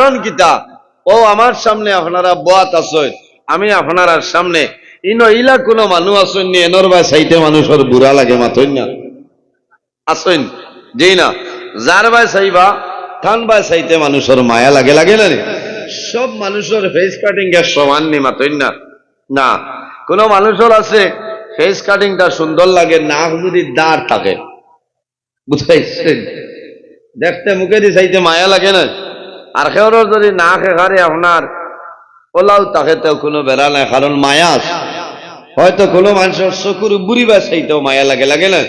কারণ কিতা ও আমার সামনে আপনারা বাত আসয় আমি আপনারা সামনে। ইনো ইলা কোনো মানুষ আসেন নি, এনর বা সাইতে মানুষের বুড়া লাগে মাথইন না। আসেন যেই না যার বাই চাইবা, থান বাই চাইতে মানুষের মায়া লাগে লাগে না সব মানুষের ফেস কাটিং এর সমান নি মাতইন না। না, কোন মানুষের আছে ফেস কাটিংটা সুন্দর লাগে নাক যদি দাঁড় থাকে। বুঝাইছেন? দেখতে মুখে দি চাইতে মায়া লাগে না? আর কেউর যদি না খেখারে আপনার, ওলাও তাকে তো কোনো বেড়া নাই, কারণ মায়া আছে। হয়তো কোনো মানুষের চকুর বুড়ি বা চাইতেও মায়া লাগে লাগে না?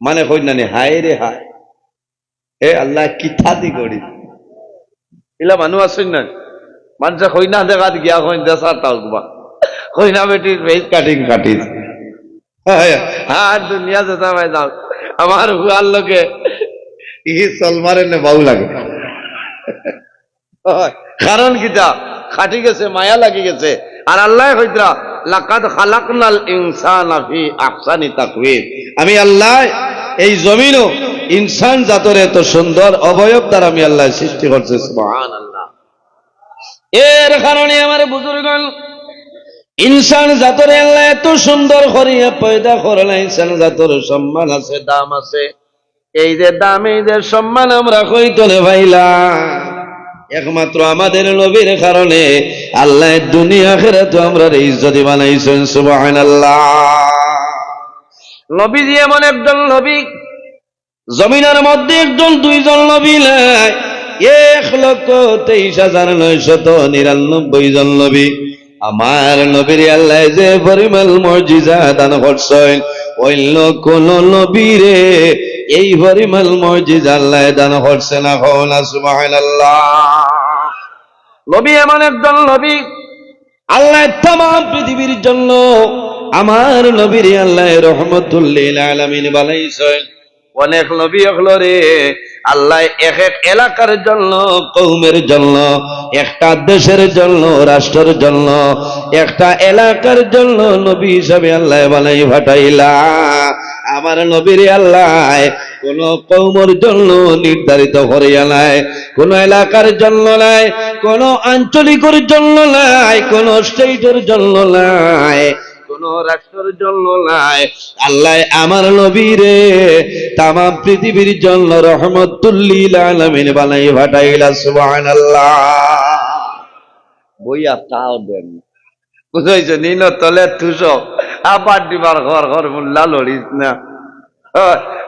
মানে কই নানি হায় রে হায়। হে আল্লাহ কিথা দি করি ইলা মানুষ আছেন না মানুষে কই না দেখাত গিয়া কই দেশা তাকবা কই না বেটি ফেস কাটিং কাটিস হ্যাঁ দুনিয়া যেতে ভাই যাও আমার হুয়ার লোকে ই সলমারে নে বাউ লাগে। কারণ কিটা খাটি গেছে, মায়া লাগি গেছে। আর আল্লাহ কইতরা লাকাদ খালাকনাল ইনসানা ফি আহসানি তাকওয়িম। আমি আল্লাহ, এই জমিনও ইনসান জাতর এত সুন্দর অবয়ব দ্বারা আমি আল্লাহ সৃষ্টি করছে, সুবহানাল্লাহ। এর কারণে আমার বুজুর্গ ইনসান জাতর আল্লাহ এত সুন্দর করিয়া পয়দা করলা ইনসান জাতর সম্মান আছে, দাম আছে। এই যে দাম, এই যে সম্মান আমরা কইতলে ভাইলা একমাত্র আমাদের নবীর কারণে আল্লাহ দুনিয়া খেরে তো আমরা ইজ্জতি বানাইছেন সুবহানাল্লাহ। নবী যে এমন একজন নবী জমিনের মধ্যে একজন দুইজন নবী নাই এক লক্ষ তেইশ হাজার নয়শত নিরানব্বই জন নবী। আমার নবীর আল্লাহ যে পরিমাণ মর্যাদা দান করছেন অন্য কোন নবীরে এই পরিমাণ মর্যাদা আল্লাহ দান করছে না হন নবী এমন একজন নবী, আল্লাহ তাম পৃথিবীর জন্য আমার নবীর আল্লাহ রহমতুল্লিল আলমিন বানাইছেন অনেক নবী হলো রে আল্লাহ এক এক এলাকার জন্য, কৌমের জন্য, একটা দেশের জন্য, রাষ্ট্রের জন্য, একটা এলাকার জন্য নবী হিসাবে আল্লাহ বানাই ভাটাইলা আমার নবীর আল্লাহ কোন কৌমর জন্য নির্ধারিত করিয়া নাই, কোন এলাকার জন্য নাই, কোন আঞ্চলিকের জন্য নাই, কোন স্টেটের জন্য নাই। রাষ্ট্রের জন্য নাই। আল্লাহ আমার নবীরে তাম পৃথিবীর জন্য রহমতুল্লিল বানাই ভাটাইলা বইয়া তাও দেন। নিন তলে তুষ আবার দিবার ঘর ঘর মুল্লা লড়িস না।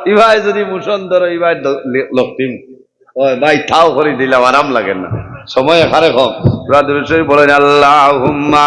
ইভাই যদি মুসন ধরো, ইভাই লক্ষ্মী। ভাই থাও করে দিলাম, আরাম লাগে না। সময় এখানে কম। রাধুরেশ্বরী বলেন আল্লাহ হুম্মা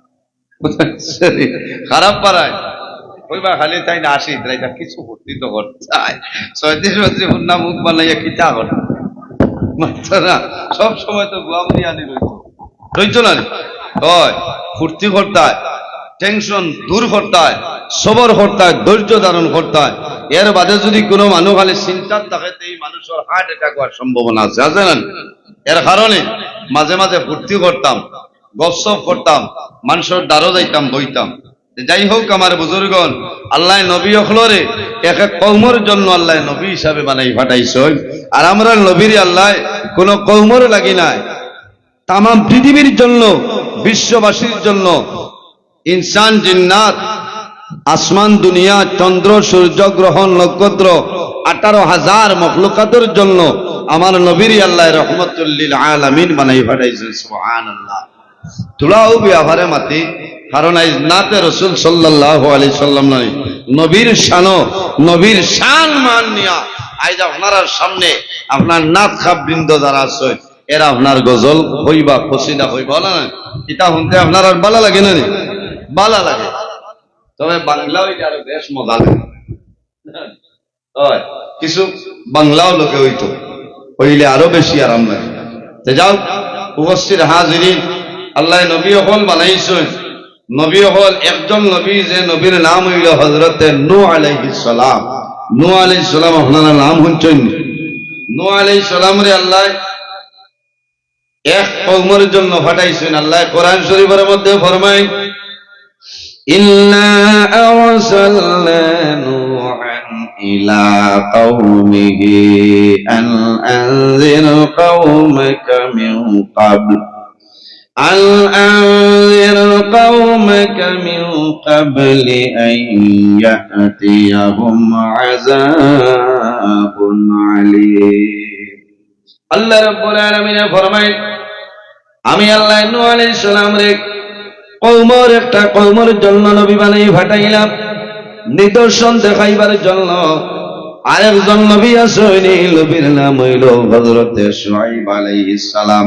খারাপ পারায় ওইবা খালি তাই না আসি কিছু ভর্তি তো হুন্না মুখ বানাইয়া কিতা মানতো না, সব সময় তো গুয়াম দিয়ে আনি রইতো। না ফুর্তি টেনশন দূর সবর ধৈর্য ধারণ করতে হয় এর বাদে যদি কোনো মানুষ খালি চিন্তার থাকে এই মানুষের হার্ট অ্যাটাক হওয়ার সম্ভাবনা আছে। আছে এর কারণে মাঝে মাঝে ফুর্তি করতাম। গপসপ করতাম, মানুষের দ্বারও যাইতাম, বইতাম। যাই হোক আমার বুজুর্গন আল্লাহ নবী অখলরে এক এক কৌমর জন্য আল্লাহ নবী হিসাবে বানাই ফাটাইছই। আর আমরা নবীর আল্লাহ কোন কৌমর লাগি নাই। তাম পৃথিবীর জন্য, বিশ্ববাসীর জন্য, ইনসান, জিন্নাত, আসমান, দুনিয়া, চন্দ্র, সূর্য গ্রহণ নক্ষত্র, আঠারো হাজার মখলুকাতের জন্য আমার নবীর আল্লাহ রহমতুল্লিল আলামিন বানাই ফাটাইছেন, সুবহানাল্লাহ। তুলাও বিয়াভারে মাতি, কারণ আজ নাতে রসুল সাল্লাল্লাহু আলাইহি সাল্লাম নয় নবীর শানো নবীর শান মান নিয়া আজ আপনার সামনে আপনার নাথ খাপ বৃন্দ যারা আছে, এরা আপনার গজল হইবা কসিদা হইবা, না? এটা শুনতে আপনার আর ভালো লাগে না? ভালো লাগে। তবে বাংলা হইলে আরও বেশ মজা লাগে। কিছু বাংলাও লোকে হইতো, হইলে আরও বেশি আরাম লাগে। যাও, উপস্থিত হাজিরিন আল্লাহ নবী হল বানাইছেন নবী হল একজন নবী যে নবীর নাম হইল হজরতে নু আলাইহিস সালাম নু আলাইহিস সালাম আপনারা নাম শুনছেন নু আলাইহিস সালাম রে আল্লাহ এক কৌমের জন্য ফাটাইছেন আল্লাহ কোরআন শরীফের মধ্যে ফরমায় إنا أرسلنا نوحا إلى قومه أن أنذر قومك من قبل أن أنذر قومك من قبل أن يأتيهم عذاب عليم الله رب العالمين فرمائن আমি আল্লাহ নূ আলাইহিস সালাম রে কৌমর একটা কৌমর জন্য নবী বানাই ফাটাইলাম নিদর্শন দেখাইবার জন্য আরেকজন নবী আসেনি নবীর নাম হইল হযরতে শুআইব আলাইহিস সালাম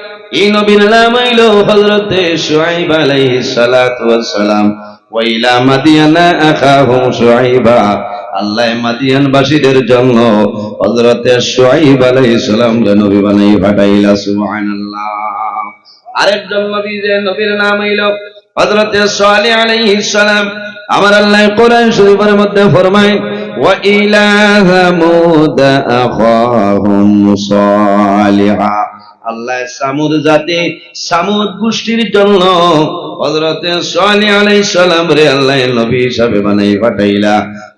এই নবীর নাম হইল হযরতে জন্য সালাম নবী বানাই নবীর নাম হইল হযরতে সালেহ আলাইহিস সালাম। আমার আল্লাহ কোরআন শরীফের মধ্যে ফরমায়, ওয়া ইলা সামুদ আখাহুম সালিহা। আল্লাহ সামুদ জাতি সামুদ গোষ্ঠীর জন্য হযরতে সালেহ আলাইহিস সালাম রে আল্লাহ নবী হিসাবে বানাই পাঠাইলা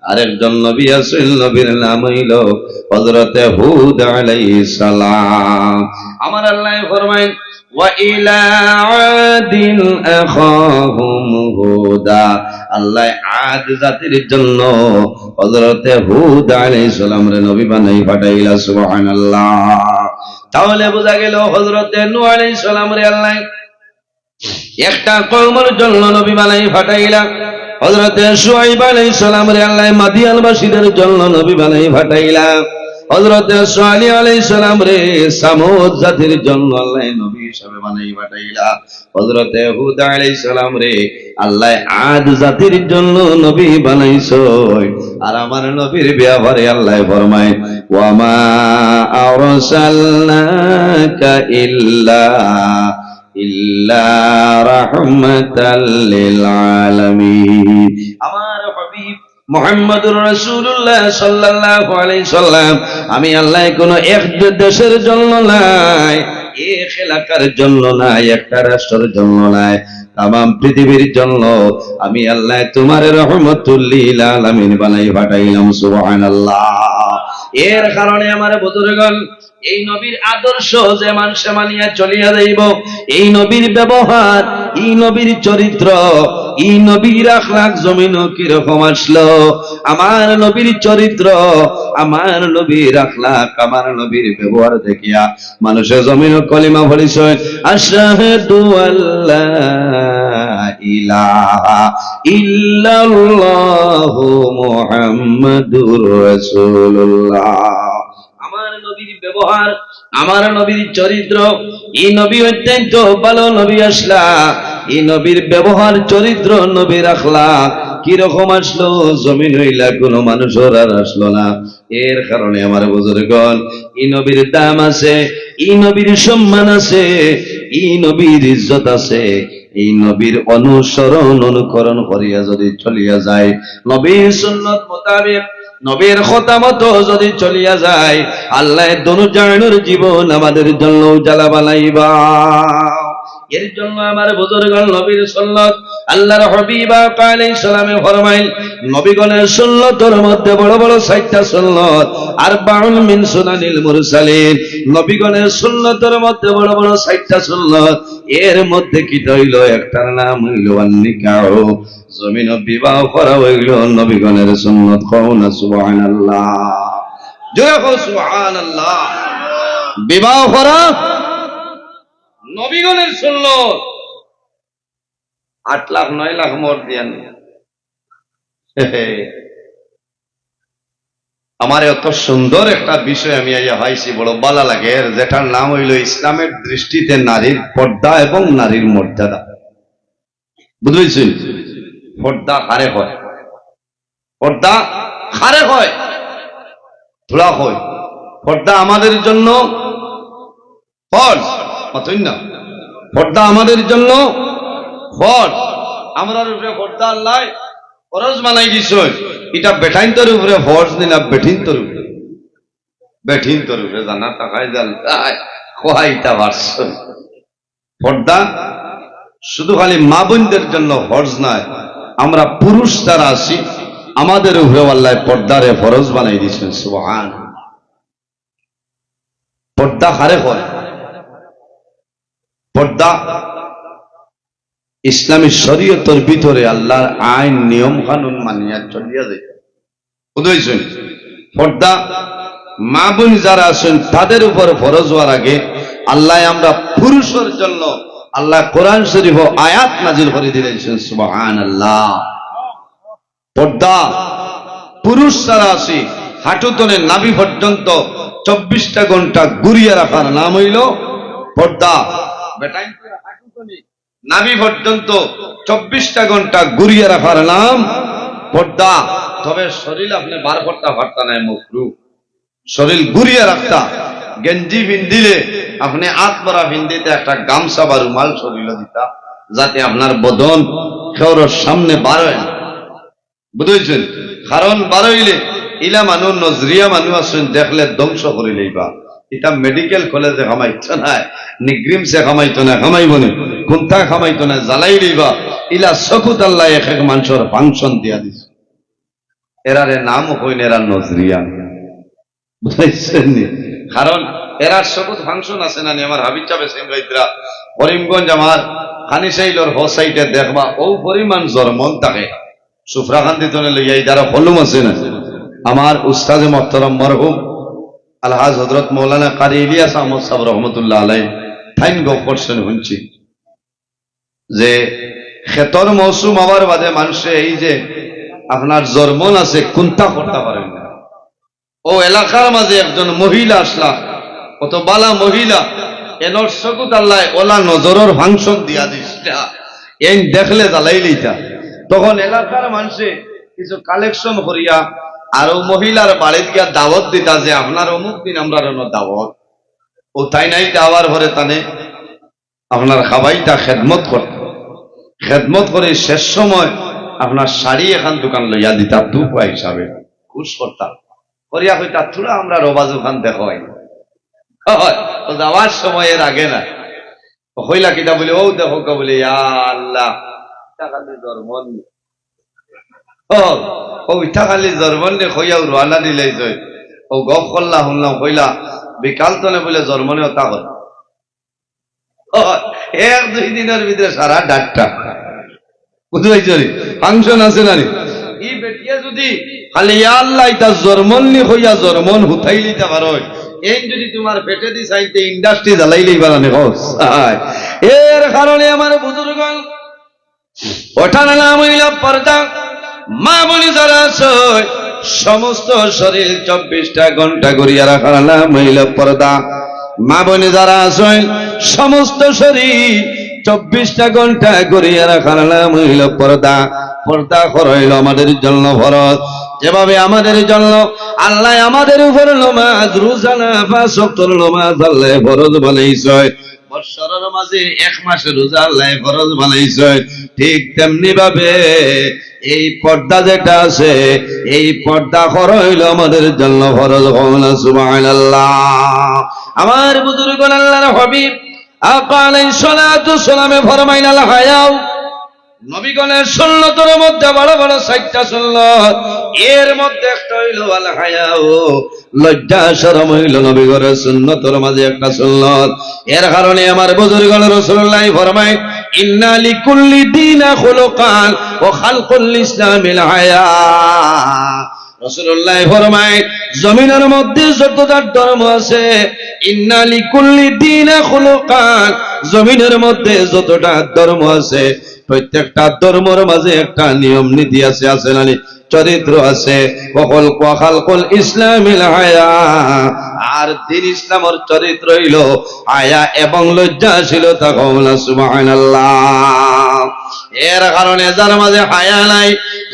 আরেকজন নবী আছেন নবীর নাম হইল হযরতে হুদ আলাইহিস সালাম আমার আল্লাহ ফরমায় وإلى عاد أخاهم هودا আল্লাহ আদ জাতির জন্য হযরতে হুদ আলাইহিস সালাম রে নবী বানাই পাঠাইলা সুবহানাল্লাহ তাহলে বোঝা গেল নূহ আলাইহিস সালাম রে আল্লাহ একটা কর্মের জন্য নবী বানাই ফাটাইলা। হযরতে সোয়াইব আলাই সালাম রে আল্লাহ মাদিয়ানবাসীদের জন্য নবী বানাই পাঠাইলা হযরতে সালি আলাইহিস সালাম রে জাতির জন্য আল্লাহ নবী হিসাবে বানাই পাঠাইলা। হযরতে হুদ আলাইহিস সালাম রে আল্লাহ আদ জাতির জন্য নবী বানাইছো। আর আমার নবীর আল্লাহ ফরমায় ওয়া মা আরসালনাকা ইল্লা ইল্লা রাহমাতাল লিল আলামিন। আমার মোহাম্মদুর রাসূলুল্লাহ সাল্লাল্লাহু আলাইহি সাল্লাম, আমি আল্লাহ কোন এক দেশের জন্য নাই, এক এলাকার জন্য নাই, একটা রাষ্ট্রের জন্য নাই তাম পৃথিবীর জন্য আমি আল্লাহ তোমার রহমতুল্লিল আলামিন বানাই পাঠাইলাম, সুবহানাল্লাহ। এর কারণে আমার বুজুর্গণ এই নবীর আদর্শ যে মানুষে মানিয়া চলিয়া যাইব, এই নবীর ব্যবহার, এই নবীর চরিত্র, এই নবীর আখলাক জমিন কীরকম আসলো? আমার নবীর চরিত্র, আমার নবীর আখলাক আমার নবীর ব্যবহার দেখিয়া মানুষের জমিন কলিমা বলিস আশহাদু আল্লাহ ইলাহা ইল্লাল্লাহু মুহাম্মাদুর রাসূলুল্লাহ। ব্যবহার, আমার নবীর চরিত্র, এই নবী অত্যন্ত ভালো নবী আসলা। এই নবীর ব্যবহার, চরিত্র কীরকম আসলো? জমিন হইলা কোনো মানুষের আর আসলো না। এর কারণে আমার এই নবীর দাম আছে, এই নবীর সম্মান আছে, এই নবীর ইজ্জত আছে। এই নবীর অনুসরণ, অনুকরণ করিয়া যদি চলিয়া যায়, নবীর সুন্নত মোতাবেক নবীর খতামত যদি চলিয়া যায়, আল্লাহ দনু জানুর জীবন আমাদের জন্য জ্বালা বানাইবা। এর জন্য আমার বুজুর্গ নবীর সুন্নত আল্লাহর হবিবা কালে সালামে ফরমাইল, নবীগণের সুন্নতর মধ্যে বড় বড় সাইটটা সুন্নত আর বাউন মিন সুনানিল মুরসালিন। নবীগণের সুন্নতর মধ্যে বড় বড় সাইটটা সুন্নত, এর মধ্যে কি হইল? একটার নাম হইল আন্নিকাহ। জমিন বিবাহ করা হইল নবীগণের সুন্নত, কও না সুবহানাল্লাহ। জোরে কও সুবহানাল্লাহ। বিবাহ করা নবীগণের সুন্নত। আট লাখ, নয় লাখ মর দিয়ান আমার এত সুন্দর একটা বিষয় আমি আজ হাইছি, বড় বালা লাগে। যেটার নাম হইল ইসলামের দৃষ্টিতে নারীর পর্দা এবং নারীর মর্যাদা। বুঝেছেন পর্দা হারে হয়। পর্দা হারে হয়। ধুলা হয়। পর্দা আমাদের জন্য ফরজ না। পর্দা আমাদের জন্য ফরজ আমরা উপরে বানাই দিছ। এটা বেঠাইন্তর উপরে ফরজ উপরে? জানা জাল পারছ পর্দা শুধু খালি মা বোনদের জন্য ফরজ নয়, আমরা পুরুষ যারা আছি, আমাদের উপরে আল্লাহ পর্দারে ফরজ বানাই দিয়েছেন সুবহান। পর্দা হারে হয় পর্দা ইসলামী শরীয়তের ভিতরে আল্লাহর আইন, নিয়ম, কানুন মানিয়া চলিয়া যায়। বুঝেছেন পর্দা মা বোন যারা আছেন, তাদের উপর ফরজ হওয়ার আগে আল্লাহ আমরা পুরুষের জন্য আল্লাহ কোরআন শরীফ আয়াত নাজিল করে দিলেছেন সুবহান আল্লাহ পর্দা পুরুষ যারা আছে হাঁটুতনে নাভি পর্যন্ত চব্বিশটা ঘণ্টা ঘুরিয়ে রাখার নাম হইল পর্দা। বেটাইন হাঁটুতনে নাভি পর্যন্ত চব্বিশটা ঘণ্টা ঘুরিয়ে রাখার নাম পর্দা। তবে শরীর আপনি বার করতে পারতা নাই মকরু শরীর ঘুরিয়ে রাখতা। গেঞ্জি বিন্দিলে আপনি আত্মরা বিন্দিতে একটা গামছা বা রুমাল শরীর দিতা, যাতে আপনার বদন কেউর সামনে বার হয় না। বুঝেছেন? কারণ বার হইলে ইলা মানুষ, নজরিয়া মানুষ আছেন দেখলে ধ্বংস করিলেই বা এটা মেডিকেল কলেজে খামাইতো না, নিগ্রিমসে খামাইতো না খামাইব না কোনটা খামাইতো না, জ্বালাই লইবা ইলা চকুত আল্লাহ এক এক মানুষের ফাংশন দিয়া দিছে। এরারে নাম হইন এরা নজরিয়া। বুঝাইছেন কারণ এরা চকুত ফাংশন আছে না? আমার হাবিব চাবে সিংহাইতরা করিমগঞ্জ আমার খানিসাইলর হ সাইডে দেখবা, ও পরিমাণ জরমন থাকে। সুফরাকান্তি তনে লইয়া যারা হলুম আছে না? আমার উস্তাদে মহতরম মরহুম আলহাজ হজরত মৌলানা কারি ইলিয়াস আহমদ সাহ রহমতুল্লাহ আলাই থাইন গপ করছেন শুনছি যে ক্ষেতর মৌসুম আবার বাদে মানুষে এই যে আপনার জর্মন আছে, কুন্তা করতে পারেন না। ও এলাকার মাঝে একজন মহিলা আসলা, কত বালা মহিলা এনর চকুত আল্লাহ ওলা নজরের ফাংশন দিয়া দিছিলা এই দেখলে জ্বালাইলিটা তখন এলাকার মানুষে কিছু কালেকশন করিয়া আর ও মহিলার বাড়িতে গিয়া দাওয়াত দিতা যে আপনার অমুক দিন আমরা দাওয়াত ও তাই নাই দাওয়ার ঘরে তানে আপনার খাবাইটা খেদমত করত খেদমত করে শেষ সময় আপনার শাড়ি এখান দোকান লইয়া দিতা তুপা হিসাবে খুশ করতাম করিয়া কইতা থুড়া আমরা রবাজ ওখান দেখাই হয়, যাওয়ার সময়ের আগে না হইলা কিনা বলে ও দেখো বলে ইয়া আল্লাহ ইটা খালি জর্মন ও ও ইটা খালি জর্মন নে খইয়া রোয়ানা দিলে জয় ও গপ করলা শুনলাম কইলা বিকাল তনে বলে জর্মনে ওটা হল এক, দুই দিনের ভিতরে সারা ডাক্তার বুঝতে ফাংশন আছে না রে ই বেটিয়া যদি খালি আল্লাহ, ইটা জর্মন নি হইয়া জর্মন হুতাই লিতে পারো এই যদি তোমার পেটে দি সাইতে ইন্ডাস্ট্রি জ্বালাইলেই বানানে হস এর কারণে আমার বুজুর্গ ওঠার নাম হইল পর্দা মা বলি যারা আছে, সমস্ত শরীর চব্বিশটা ঘণ্টা করিয়া রাখার নাম হইল পর্দা। মা বনি যারা আছেন সমস্ত শরীর চব্বিশটা ঘণ্টা করিয়া রাখার নাম হইল পর্দা। পর্দা হইল আমাদের জন্য ভরত যেভাবে আমাদের জন্য আল্লাহ আমাদের উপর নমাজ রোজানা পাঁচ সপ্তর নমাজ আল্লাহ ফরজ বানাইছে বৎসরের মাঝে এক মাসে রোজা আল্লাহ ফরজ বানাইছে। ঠিক তেমনি ভাবে এই পর্দা যেটা আছে, এই পর্দা হইল আমাদের জন্য ফরজ হল সুবহানাল্লাহ। আমার বুজুর্গ আল্লাহর হাবিব আকালাই সালাতু সালামে ফরমাইনাল হায়াও নবীগণের সুন্নতের মধ্যে বড় বড় সাইটটা সুন্নত। এর মধ্যে একটা হইল, আল হায়াও লজ্জা, শরম হইল নবীগণের সুন্নতের মাঝে একটা সুন্নত। এর কারণে আমার বুজুর্গণ রাসূলুল্লাহ ফরমায়, ইন্না লিকুল্লি দীনা খুলুকান ও খালকুল ইসলামিল হায়া। রসুল্লাহ ফরমায়, জমিনের মধ্যে যতটা ধর্ম আছে ইন্নালি কুল্লি দিন জমিনের মধ্যে যতটা ধর্ম আছে প্রত্যেকটা ধর্মর মাঝে একটা নিয়ম নীতি আছে আছে না? চরিত্র আছে। কখল কখাল কল ইসলামিল হায়া। আর দিন ইসলামের চরিত্র হইল হায়া এবং লজ্জাশীলতা কমলা সুবহানাল্লাহ। এর কারণে যার মাঝে হায়া নাই,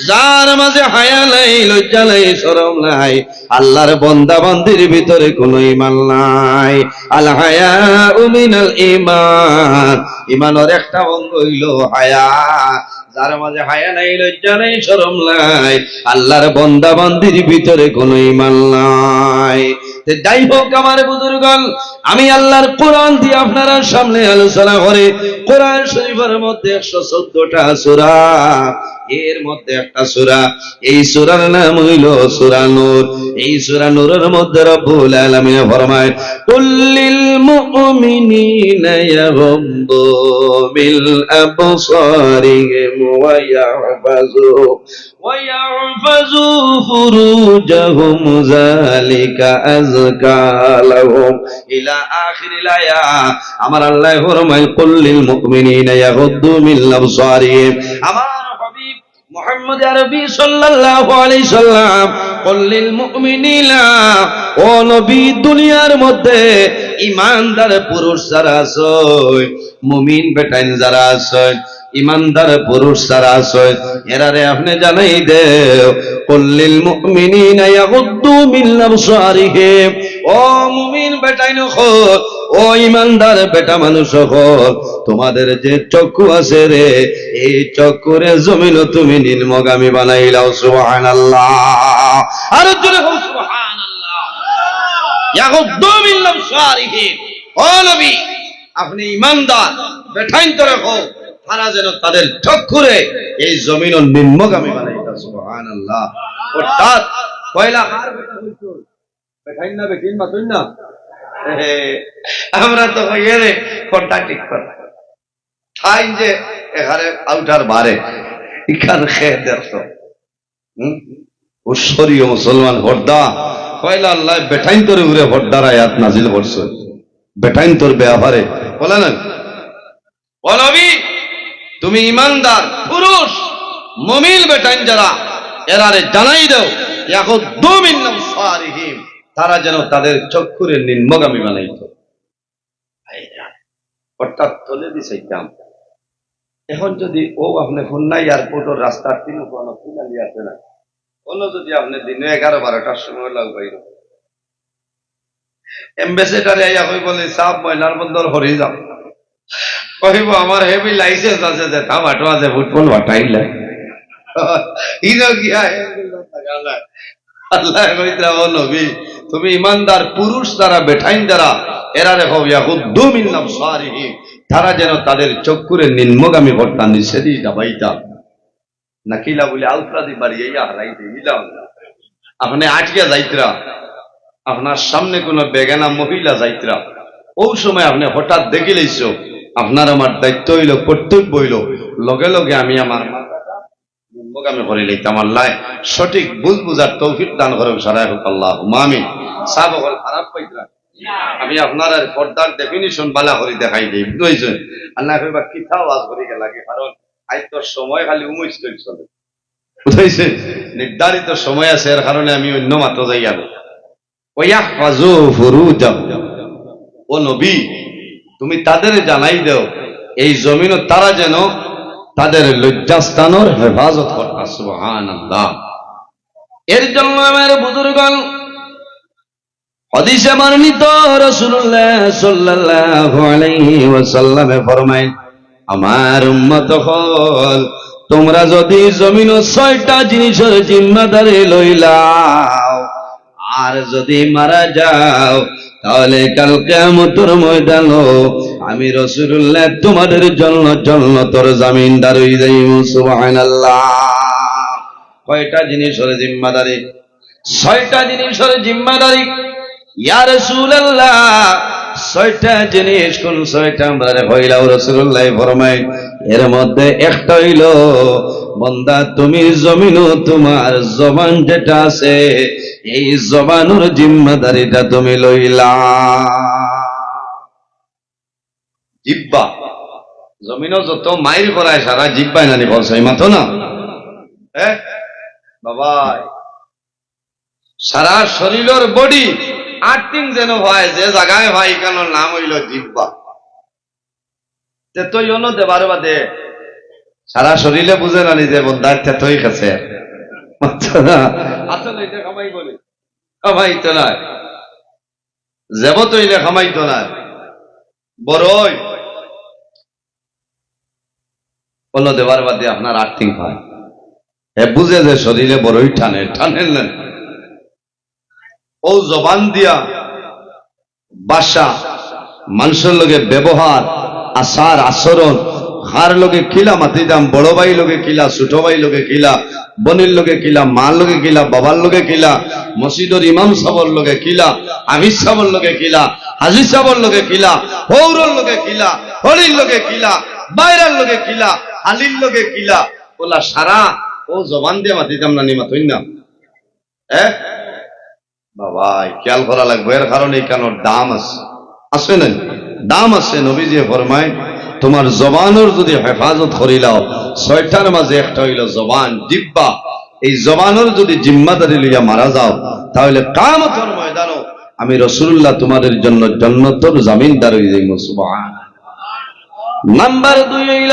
যার মাঝে হায়া নাই, লজ্জা নাই, শরম নাই, আল্লাহর বন্দা বান্দির ভিতরে কোনো ইমান নাই। আল হায়া উমিনাল ইমান ইমানের একটা অঙ্গ হইল হায়া। যার মাঝে হায়া নাই, লজ্জা নাই, শরম নাই, আল্লাহর বন্দা বান্দির ভিতরে কোনো ইমান নাই। যাই হোক আমার বুজুর্গল আমি আল্লাহর কোরআন দিয়ে আপনারা সামনে আলোচনা করে কোরআন শরীফের মধ্যে একশো চোদ্দটা সুরা এর মধ্যে একটা সুরা। এই সুরার নাম হইল সুরা নূর। এই সুরা নূরের মধ্যে রব্বুল আলামিন ফরমায়, কুল্লিল মুমিনিনা ইয়াগুদ্দু বিল আবসারি ওয়া ইয়াহফাযু ওয়া ইয়াহফাযু ফুরুজাহুম, যালিকা আযকা লাহুম। ইলা আখির আয়া আমার আল্লাহ ফরমায়, কুল্লিল মুমিনিনা ইয়াগুদ্দু মিল আবসারি আমার মুহাম্মদ আরবি সাল্লাল্লাহু আলাইহি সাল্লাম, কুল লিল মুমিনিনা, ও নবী, দুনিয়ার মধ্যে ইমানদার পুরুষ যারা আছে মুমিন বেটাইন যারা আছে ইমানদার পুরুষ যারা আছে এরারে আপনি জানাই দেও কুল্লিল মুমিনিনা ইয়াগুদ্দু মিন আবসারিহিম, ও মুমিন বেটাইন খোল ও ইমানদার বেটা মানুষ খোল তোমাদের যে চক্ষু আছে রে, এই চক্ষুরে জমিন তুমি নীলমগামী বানাইলাও হোক ও নবী, আপনি ইমানদার, বেঠাইন তো রাখো তারা যেন তাদের চক্ষুরে এই জমিন নিম্নগামী বানাইতা, সুবহানাল্লাহ। অর্থাৎ পয়লা হার বেটা হইতো বেঠাইন না না। আমরা তো হইয়ে রে কোনটা ঠিক কর। ঠাই যে এখানে আউটার বারে ইখান খেয়ে হুম? উৎসরীয় মুসলমান হর্দা, কয়লা আল্লাহ বেঠাইন তোর আয়াত নাজিল বেঠাইন তোর বলে না? বলবি তুমি ইমানদার, পুরুষ মমিল বেটাইন যারা, এরারে জানাই দাও এখন দুমিন্নাম সারিহিম তারা যেন তাদের চক্ষুরে নিম্নগামী বানাইত। হঠাৎ তুলে দিছাইতাম এখন যদি ও আপনি খুলনা এয়ারপোর্টের রাস্তার তিন কিনালি আছে না, কোনো যদি আপনি দিনে এগারো, বারোটার সময় লাগ বাইর এম্বাসেডারে আইয়া কই বলে সাপ ময়নার বন্দর হরি যাও। কহিব আমার হেভি লাইসেন্স আছে যে তা বাটো আছে, ফুটবল বাটাইলে ইনো গিয়া আল্লাহ। কইতরা ও নবী তুমি ইমানদার পুরুষ দ্বারা, বেঠাইন যারা এরা নাফসারিহিম তারা যেন তাদের চক্ষুরে নিম্নগামী বর্তা নিষেধই ডাবাইতা নাকিলা বলে আলফরা দি বাড়ি ইয়া হারাই দিলাম আপনি আটকে যাইতরা। আপনার সামনে কোনো বেগানা মহিলা যাইতরা। ও সময় আপনি হঠাৎ দেখে লইছো, আপনার আমার দায়িত্ব হইল, কর্তব্য হইল। লগে লগে আমি আমার নিম্নগামী করে লইতাম, আল্লাহ সঠিক বুঝ বুঝার তৌফিক দান করে সারাই হোক আল্লাহ মামি আমি আপনার আর পর্দার ডেফিনিশন বালা করে দেখাই দিই, বুঝছেন? আল্লাহ কইবা কিথা ওয়াজ করি লাগে কারণ আজ সময় খালি উমৈশ করে চলে। বুঝাইছে নির্ধারিত সময় আছে, এর কারণে আমি অন্য মাত্র যাই যাব ওয়াহফাজু ফুরুজাহুম ও নবী, তুমি তাদের জানাই দাও, এই জমিন তারা যেন তাদের লজ্জাস্থানের হেফাজত করতা সুবহানাল্লাহ। এর জন্য আমার হদিসে বর্ণিত রাসূলুল্লাহ সাল্লাল্লাহু আলাইহি ওয়াসাল্লামে ফরমায়, আমার উম্মত হল, তোমরা যদি জমিন ছয়টা জিনিসের জিম্মাদারি লইলাও আর যদি মারা যাও, তাহলে কাল কেমতর ময়দান আমি রসুল্লাহ তোমাদের জন্য জন্য তোর জামিনদার হয়ে যাইব সুবহানাল্লাহ। কয়টা জিনিসের জিম্মাদারি? ছয়টা জিনিসের জিম্মাদারি ইয়া রাসূলুল্লাহ, ছয়টা জিনিস এর মধ্যে একটা হইল, বন্দা তুমি জমিন তোমার জবান যেটা আছে, এই জবানুর জিম্মাদারিটা তুমি লইলা। জিব্বা, জমিনও যত করায় সারা জিব্বাই নানি বলছে, এই মাথো না? হ্যাঁ? সারা শরীরের বডি আর্টিং যেন হয় যে জায়গায় হয় কেন নাম হইল জিব্বা তে তুই অন্য দেবার বাদে। সারা শরীরে বুঝে না নিজে বন্ধার তেতই আসলে এটা খামাই বলে বড়ই। অন্য দেবার বাদে আপনার আর্থিং হয় বুঝে যে শরীরে বড়ই টানে টানেন না। ও জবান দিয়া বাসা মানুষের লগে ব্যবহার আচার আচরণ হার লগে কিলা মাতি দাম বড় ভাই লগে কিলা ছোট ভাই লগে কিলা বনির লগে কিলা মার লগে কিলা বাবার লগে কিলা মসজিদর ইমাম সাবর লগে কিলা আমির সাবর লগে কিলা হাজির সাবর লগে কিলা হৌরর লগে কিলা হরির লগে কিলা বাইরার লগে কিলা হালির লগে কিলা ওলা সারা ও জবান দিয়ে মাতি দাম না নিমা তৈন না হ্যাঁ খেয়াল করা লাগবে। এর কারণে দাম আছে। আছে না দাম আছে, নবীজি ফরমায়, তোমার জবানের যদি হেফাজত করিলাও ছয়টার মাঝে একটা হইল জবান, জিব্বা। এই জবানের যদি জিম্মাদারি লইয়া মারা যাও, তাহলে ময়দানও আমি রসুল্লাহ তোমাদের জন্য জন্নতর জামিনদার হয়ে যাইব, সুবহান। নাম্বার দুই হইল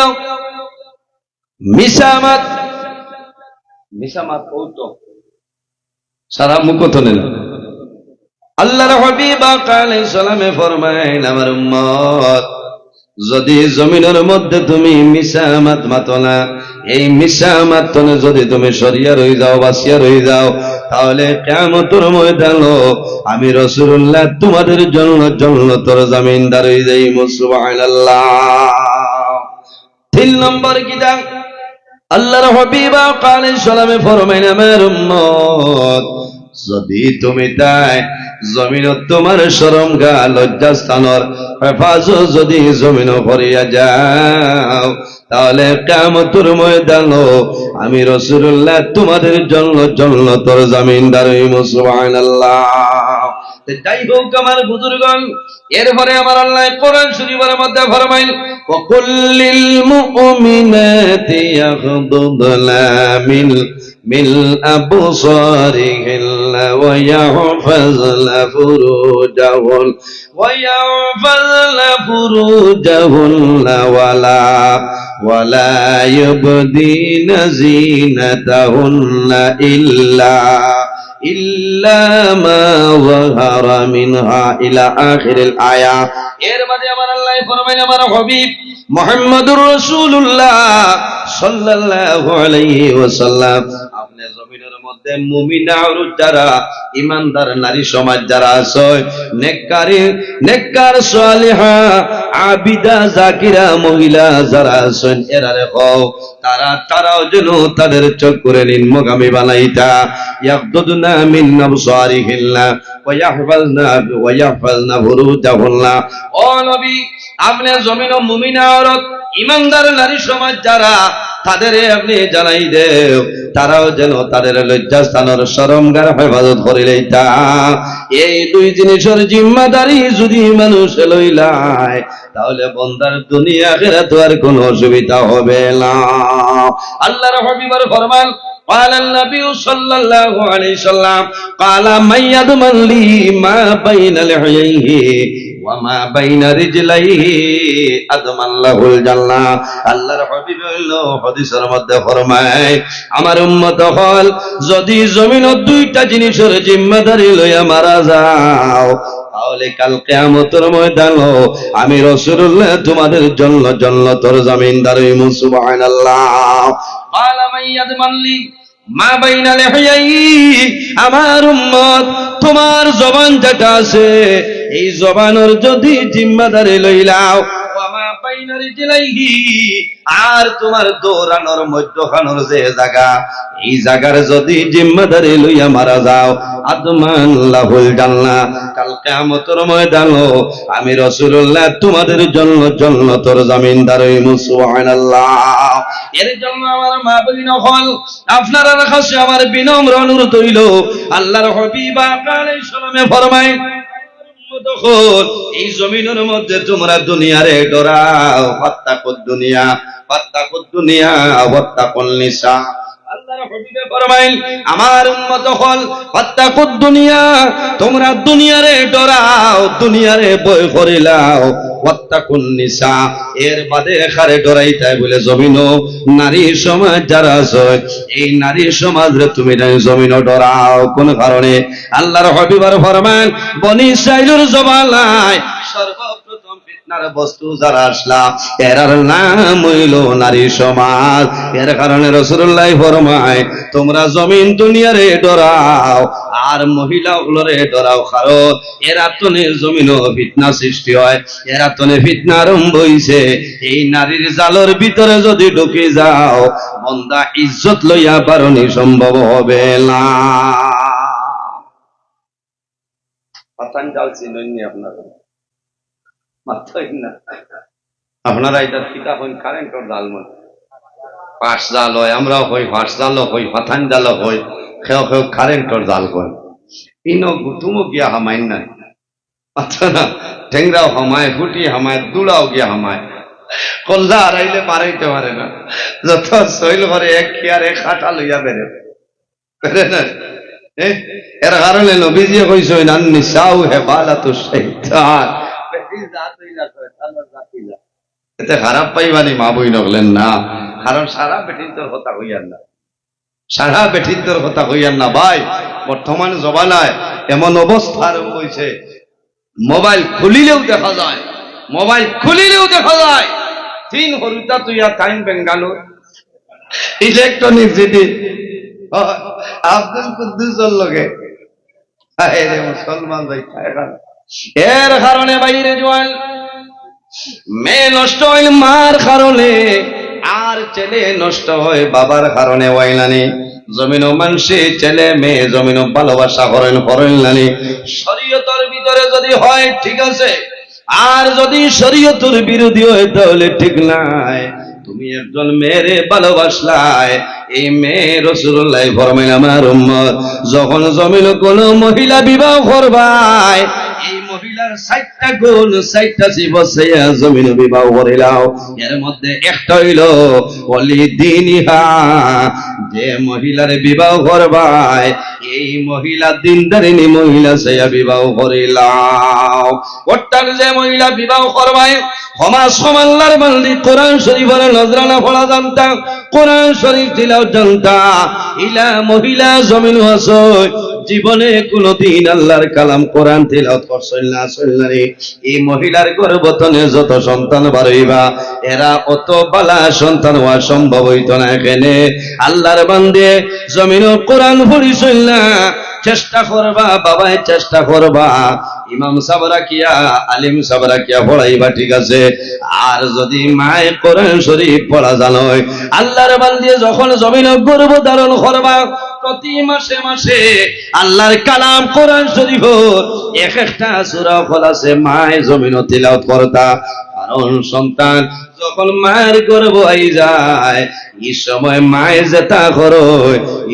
মিসামাত মিসামাত কৌতো সারা মুখত নেন। আল্লাহর হাবিব আলাইহিস সালামে ফরমাইন আমার উম্মত, যদি জমিনের মধ্যে তুমি মিসামাত মাতনা এই মিসামাত তনে যদি তুমি সরিয়া রই যাও বাসিয়া রই যাও, তাহলে কেমতর ময়দান আমি রসুল্লাহ তোমাদের জন্য জন্য তোর জামিনদার হয়ে যাই সুবহানাল্লাহ। তিন নম্বর কিতাব, আল্লাহর হাবিবা কালে সালামে ফরমাইন আমার উম্মত যদি তুমি তাই জমিনত তোমার শরম গা লজ্জা স্থানর হেফাজত যদি জমিন ভরিয়া যাও তাহলে কামতুর ময়দান আমি রসুল্লাহ তোমাদের জন্য জন্য তোর জামিনদার সুবহানাল্লাহ যাই হোক আমার বুজুর্গণ এরপরে আমার আল্লাহ কোরআন শরীফের মধ্যে ফরমাইল وكل المؤمنات يغضضن من من أبصارهن ويحفظن فروجهن ويحفظن فروجهن ولا ولا يبدين زينتهن إلا إلا ما ظهر منها إلى آخر الآية এর মাঝে আমার আল্লাহ ফরমাইন আমার হবিব মোহাম্মদুর রাসূলুল্লাহ সাল্লাল্লাহু আলাইহি ওয়াসাল্লাম আপনি জমিনের মধ্যে মুমিনা যারা ইমানদার নারী সমাজ যারা আছে আবিদা, জাকিরা মহিলা যারা আছেন এরারে কও তারা, তারাও যেন তাদের চোখ করে নিম্নগামী বানাইতা। ও নবী আপনি জমিন ও মুমিনা অরত ইমানদার নারী সমাজ যারা তাদের আপনি জানাই দেও তারাও যেন তাদের লজ্জাস্থানের সরমগার হেফাজত করিলেই তা এই দুই জিনিসের জিম্মাদারি যদি মানুষ লইলায় তাহলে বন্দার দুনিয়া খেরা তো আর কোনো অসুবিধা হবে না আল্লাহর হবিবার ফরমান قال النبي صلى الله عليه وسلم قال من يضمن لي ما بين لحييه ওয়ামা বাইনা আদম আল্লাহর হাবিব মধ্যে ফরমায়, আমার উম্মত হল, যদি জমিনত দুইটা জিনিসের জিম্মাদারি লইয়া মারা যাও, তাহলে কালকে আমতর ময়দান আমি রসুল্লাহ তোমাদের জন্য জন্য তোর জমিনদার সুবহানাল্লাহ। আল্লাহ আমার উম্মত তোমার জবান যেটা আছে এই জবানোর যদি জিম্মাদারি লইলাও আর তোমার দৌড়ানোর, মধ্যখানোর যে জায়গা, এই জায়গার যদি জিম্মাদারি লইয়া মারা যাও আমি তোমাদের জন্য জন্য আপনারা আমার বিনম্র অনুরোধ হইল আল্লাহর ফরমায় তখন এই জমিনের মধ্যে তোমরা দুনিয়ারে ডরাও। হত্যা কর দুনিয়া হত্যা কর দুনিয়া হত্যা কর ফরমাইল, আমার হল দুনিয়া, তোমরা দুনিয়ারে ডরাও, দুনিয়ারে বই নিসা। এর বাদে খারে ডরাইতাই বলে জমিন নারী সমাজ যারা আছে, এই নারী সমাজরে তুমি জমিন ডরাও কোন কারণে। আল্লাহর হবিবার ফরমান, বনি সাইজুর জমালায় সর্বপ্রথম ফিতনার বস্তু যারা আসলা, এরার নাম হইল নারী সমাজ। এর কারণে রসুল্লাহ ফরমায়, তোমরা জমিন দুনিয়ারে ডরাও, আর মহিলা গুলোরে ডরাও কারণ এরা তনে জমিন ফিতনা সৃষ্টি হয়, এরা তনে ফিতনা আরম্ভ হইছে। এই নারীর জালর ভিতরে যদি ঢুকে যাও, বন্দা ইজ্জত লইয়া পারনি সম্ভব হবে না। পাতান জাল চিননি আপনারা না। আপনারা এটা কিতা হইন কারেন্টর জাল মনে পাঁচ জাল হয়, আমরাও হই পাঁচ জালও হই পাথান জালও হই খেও খেও কারেন্টর জাল কই। ইনো গুতুমো গিয়া হামাইন নাই। আচ্ছা না, ঠেংরাও হামায় ফুটি হামায়, দুলাও গিয়া হামায়। কল্লা হারাইলে পারাইতে পারে না। যত শৈল করে এক খেয়ারে খাটা লইয়া বেড়ে। বেড়ে না। এর কারণে নবীজিয়ে কইছো নান নিসাউ হে বালাতু শাইতান। এতে খারাপ পাইবানি মা বই নগলেন না। কারণ সারা বেটির তোর কথা হইয়ার না। সারা বেটির তোর কথা হইয়ার না ভাই। বর্তমান জমানায় এমন অবস্থা আরম্ভ হয়েছে মোবাইল খুলিলেও দেখা যায়। মোবাইল খুলিলেও দেখা যায়। তিন হরুতা তুইয়া time Bangalore electronic city Abdul কুদ্দুসের লগে। মুসলমান ভাই খায় খান। এর কারণে বাইরে জোয়াল। মেয়ে নষ্ট হইল মার কারণে, আর ছেলে নষ্ট হয় বাবার কারণে ওয়াইলানি। জমিন মানসি, ছেলে মেয়ে জমিন ভালোবাসা করেন করেন নানি শরীয়তর ভিতরে যদি হয়, ঠিক আছে। আর যদি শরীয়তর বিরোধী হয়, তাহলে ঠিক নাই। তুমি একজন মেয়েরে ভালোবাসলাই। এই মেয়ে রসুল্লাহ ফরমাইল, আমার উম্মত, যখন জমিন কোন মহিলা বিবাহ করবাই এই মহিলার বিবাহ করিলাও। যে এই মহিলা মহিলা সেয়া বিবাহ করিলাও। যে মহিলা বিবাহ সমাজ সমাল্লার বান্দি, কোরআন শরীফের নজরানা পড়া জানতাম কোরআন শরীফ জানতা, ইলা মহিলা জমিন আসয় জীবনে কোনদিন আল্লাহর কালাম কোরআন তেলাওয়াত করছেন না এই মহিলার গর্ভতনে যত সন্তান বাড়ইবা, এরা অত বালা সন্তান হওয়া সম্ভব হইত না এখানে। আল্লাহর বান্দে জমিন কোরআন না। চেষ্টা করবা, বাবাই চেষ্টা করবা। ইমাম সাবরা কিয়া আলিম সাবরা কিয়া পড়াইবা, ঠিক আছে? আর যদি মায় কোরআন শরীফ পড়া জানোয় আল্লাহর বান্দিয়ে যখন জমিন গর্ব ধারণ করবা, প্রতি মাসে মাসে আল্লাহর কালাম কোরআন শরীফ এক একটা সূরা ফলাছে মায় জমিন তিলাওয়াত করতা। কারণ সন্তান যখন মায়ের গর্ব আই যায়, এই সময় মায়ে যেটা করো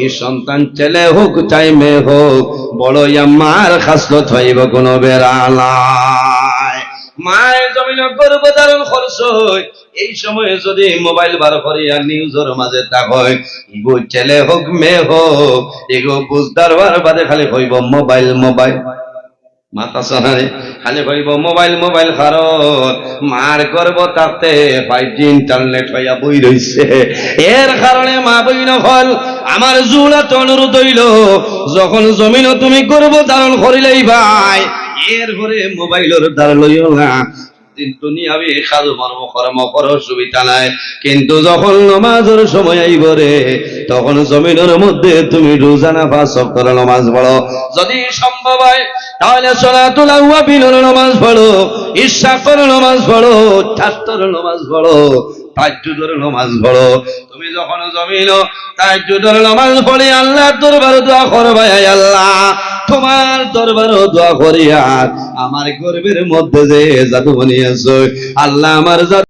এই সন্তান ছেলে হোক, চাই মেয়ে হোক, বড় মার খাসলত হইব কোনো বেড়ালায়। মায়ের জমিন গর্ব খরচ হয়, এই সময়ে যদি মোবাইল বার করিয়া নিউজের মাঝে তা হয় ইগো ছেলে হোক, মেয়ে হোক, এগো বুঝদার বাদে খালি হইব মোবাইল মোবাইল। মাথা সোনারে খালি মোবাইল মোবাইল মার তাতে ফাইভ জি ইন্টারনেট হইয়া বই রইছে। এর কারণে মা বই নফল আমার জুলাত অনুরোধ হইল, যখন জমিন তুমি গর্ব ধারণ করিলেই ভাই এর ঘরে মোবাইলের দ্বার লইও না। দুনিয়াবি সাধু মর্ম কর্ম কর সুবিধা নাই। কিন্তু যখন নমাজের সময় আইব রে, তখন জমিনের মধ্যে তুমি রোজানা পাঁচ সপ্তাহ নমাজ পড়ো। যদি সম্ভব হয়, তাহলে সলাতুল আউয়াবিনের নামাজ পড়ো ঈশা করে নামাজ পড়ো ছাত্র নামাজ পড়ো তাজ্জুদের নামাজ পড়ো। তুমি যখন জমিন তাজ্জুদের নামাজ পড়ে আল্লাহ দরবার দোয়া করবে আল্লাহ। তোমার দরবার দোয়া করিয়া আমার গর্বের মধ্যে যে জাদু বানিয়েছ আল্লাহ আমার